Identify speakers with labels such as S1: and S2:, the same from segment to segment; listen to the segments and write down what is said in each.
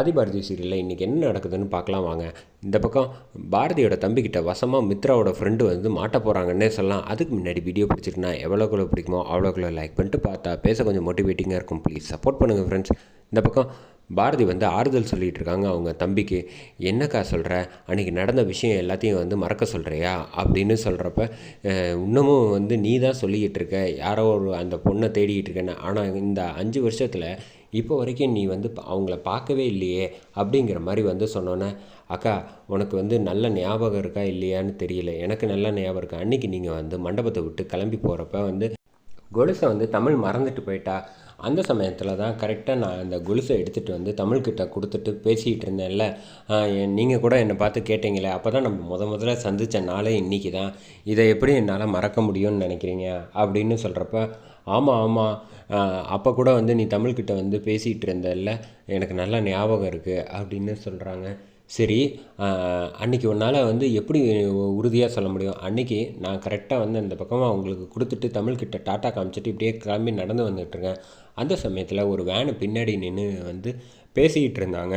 S1: ஆதிபாரதி சீரியலில் இன்றைக்கி என்ன நடக்குதுன்னு பார்க்கலாம் வாங்க. இந்த பக்கம் பாரதியோட தம்பிக்கிட்ட வசமாக மித்ராவோட ஃப்ரெண்டு வந்து மாட்ட போகிறாங்கன்னே சொல்லலாம். அதுக்கு முன்னாடி வீடியோ பிடிச்சிருக்குன்னா எவ்வளோக்குள்ள பிடிக்குமோ அவ்வளோக்குள்ள லைக் பண்ணிட்டு பார்த்தா பேச கொஞ்சம் மோட்டிவேட்டிங்காக இருக்கும். ப்ளீஸ் சப்போர்ட் பண்ணுங்கள் ஃப்ரெண்ட்ஸ் இந்த பக்கம் பாரதி வந்து ஆறுதல் சொல்லிகிட்டு இருக்காங்க. அவங்க தம்பிக்கு என்னக்கா சொல்கிற அன்றைக்கி நடந்த விஷயம் எல்லாத்தையும் வந்து மறக்க சொல்கிறியா அப்படின்னு சொல்கிறப்ப இன்னமும் வந்து நீ தான் சொல்லிக்கிட்டு இருக்க. யாரோ ஒரு அந்த பொண்ணை தேடிக்கிட்டு இருக்கேன்னு. ஆனால் இந்த அஞ்சு வருஷத்தில் இப்போ வரைக்கும் நீ வந்து அவங்கள பார்க்கவே இல்லையே அப்படிங்கிற மாதிரி வந்து சொன்னோன்னே அக்கா உனக்கு வந்து நல்ல ஞாபகம் இருக்கா இல்லையான்னு தெரியல. எனக்கு நல்ல ஞாபகம் இருக்கா. அன்றைக்கி நீங்கள் வந்து மண்டபத்தை விட்டு கிளம்பி போகிறப்ப வந்து கொலுசை வந்து தமிழ் மறந்துட்டு போயிட்டா? அந்த சமயத்தில் தான் கரெக்டாக நான் அந்த கொலுசை எடுத்துகிட்டு வந்து தமிழ்கிட்ட கொடுத்துட்டு பேசிகிட்டு இருந்தேன்ல. நீங்கள் கூட என்னை பார்த்து கேட்டீங்களே அப்போ தான் நம்ம முத முதல்ல சந்தித்த நாளே இன்றைக்கி தான். இதை எப்படி என்னால் மறக்க முடியும்னு நினைக்கிறீங்க? அப்படின்னு சொல்கிறப்ப ஆமாம் ஆமாம் அப்போ கூட வந்து நீ தமிழ்கிட்ட வந்து பேசிகிட்டு இருந்தல்ல எனக்கு நல்லா ஞாபகம் இருக்குது அப்படின்னு சொல்கிறாங்க சரி அன்றைக்கி உன்னால் வந்து எப்படி உறுதியாக சொல்ல முடியும்? அன்றைக்கி நான் கரெக்டாக வந்து அந்த பக்கமாக அவங்களுக்கு கொடுத்துட்டு தமிழ்கிட்ட டாட்டா காமிச்சிட்டு இப்படியே கிளம்பி நடந்து வந்துட்டுருக்கேன் அந்த சமயத்தில் ஒரு வேனு பின்னாடி நின்று வந்து பேசிக்கிட்டு இருந்தாங்க.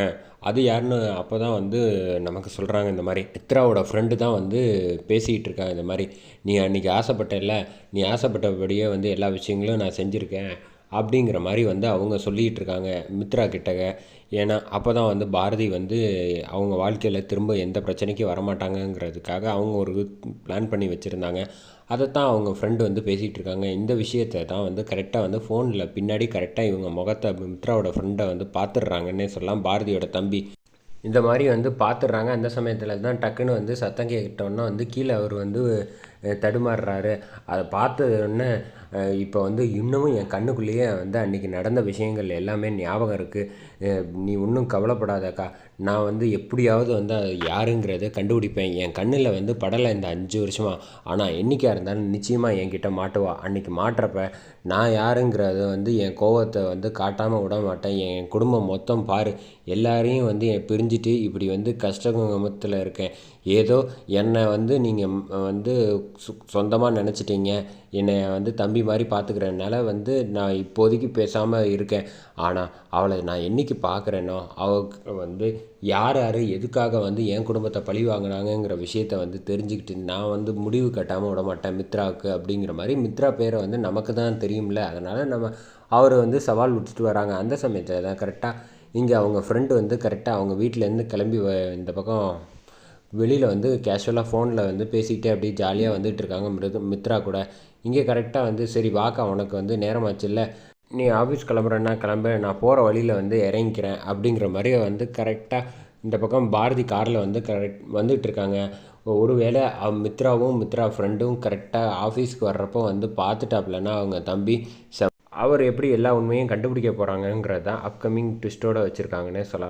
S1: அது யாருன்னு அப்போ தான் வந்து நமக்கு சொல்கிறாங்க இந்த மாதிரி. மித்ராவோட ஃப்ரெண்டு தான் வந்து பேசிக்கிட்டு இருக்காங்க இந்த மாதிரி. நீ அன்றைக்கி ஆசைப்பட்டல நீ ஆசைப்பட்டபடியே வந்து எல்லா விஷயங்களும் நான் செஞ்சுருக்கேன். அப்படிங்கிற மாதிரி வந்து அவங்க சொல்லிகிட்டு இருக்காங்க மித்ரா கிட்டக. ஏன்னா அப்போ தான் வந்து பாரதி வந்து அவங்க வாழ்க்கையில் திரும்ப எந்த பிரச்சனைக்கும் வரமாட்டாங்கங்கிறதுக்காக அவங்க ஒரு பிளான் பண்ணி வச்சுருந்தாங்க. அதை தான் அவங்க ஃப்ரெண்டு வந்து பேசிகிட்டு இருக்காங்க இந்த விஷயத்தை தான் வந்து கரெக்டாக வந்து ஃபோனில் பின்னாடி கரெக்டாக இவங்க முகத்தை மித்ராவோட ஃப்ரெண்டை வந்து பார்த்துடுறாங்கன்னே சொல்லலாம். பாரதியோட தம்பி. இந்த மாதிரி வந்து பார்த்துடுறாங்க அந்த சமயத்தில் தான் டக்குன்னு வந்து சத்தம் கேட்டோன்னா வந்து கீழே அவர் வந்து தடுமாறுறாரு. அதை பார்த்ததுன்னு இப்போ வந்து இன்னமும் என் கண்ணுக்குள்ளேயே வந்து அன்றைக்கி நடந்த விஷயங்கள் எல்லாமே ஞாபகம் இருக்குது நீ ஒன்றும் கவலைப்படாதக்கா. நான் வந்து எப்படியாவது வந்து அது யாருங்கிறத கண்டுபிடிப்பேன். என் கண்ணில் வந்து படலை இந்த அஞ்சு வருஷமாக ஆனால் என்றைக்காக இருந்தாலும் நிச்சயமாக என்கிட்ட மாட்டுவா. அன்றைக்கி மாட்டுறப்ப நான் யாருங்கிறத வந்து என் கோவத்தை வந்து காட்டாமல் விட மாட்டேன். என் குடும்பம் மொத்தம் பாரு. எல்லாரையும் வந்து என் பிரிஞ்சுட்டு இப்படி வந்து கஷ்டமுகத்தில் இருக்கேன். ஏதோ என்னை வந்து நீங்கள் வந்து சொந்தமாக நினச்சிட்டீங்க. என்னை வந்து தம்பி மாதிரி பார்த்துக்கிறனால வந்து நான் இப்போதைக்கு பேசாமல் இருக்கேன். ஆனால் அவளை நான் என்றைக்கு பார்க்குறேனோ அவளுக்கு வந்து யார் யார் எதுக்காக வந்து என் குடும்பத்தை பழி வாங்கினாங்கங்கிற விஷயத்த வந்து தெரிஞ்சுக்கிட்டு நான் வந்து முடிவு கட்டாமல் விட மாட்டேன் மித்ராவுக்கு அப்படிங்கிற மாதிரி மித்ரா பேரை வந்து நமக்கு தான் தெரியும்ல. அதனால் நம்ம அவர் வந்து சவால் விட்டுட்டு வராங்க. அந்த சமயத்தில் தான் கரெக்டாக இங்கே அவங்க ஃப்ரெண்டு வந்து கரெக்டாக அவங்க வீட்டிலேருந்து கிளம்பி இந்த பக்கம் வெளியில் வந்து கேஷுவலாக ஃபோனில் வந்து பேசிக்கிட்டே அப்படியே ஜாலியாக வந்துட்டு இருக்காங்க மிருது மித்ரா கூட. இங்கே கரெக்டாக வந்து சரி வாக்கா உனக்கு வந்து நேரமாச்சுல்ல. நீ ஆஃபீஸ் கிளம்புறேன்னா கிளம்பு. நான் போகிற வழியில் வந்து இறங்கிக்கிறேன். அப்படிங்கிற மாதிரி வந்து கரெக்டாக இந்த பக்கம் பாரதி காரில் வந்து கரெக்ட் வந்துகிட்டு இருக்காங்க ஒரு வேளை மித்ராவும் மித்ரா ஃப்ரெண்டும் கரெக்டாக ஆஃபீஸ்க்கு வர்றப்போ வந்து பார்த்துட்டாப்லன்னா அவங்க தம்பி ச அவர் எப்படி எல்லா உண்மையும் கண்டுபிடிக்க போகிறாங்கங்கிறது தான் அப்கமிங் ட்விஸ்ட்டோடு வச்சுருக்காங்கன்னே சொல்லலாம்.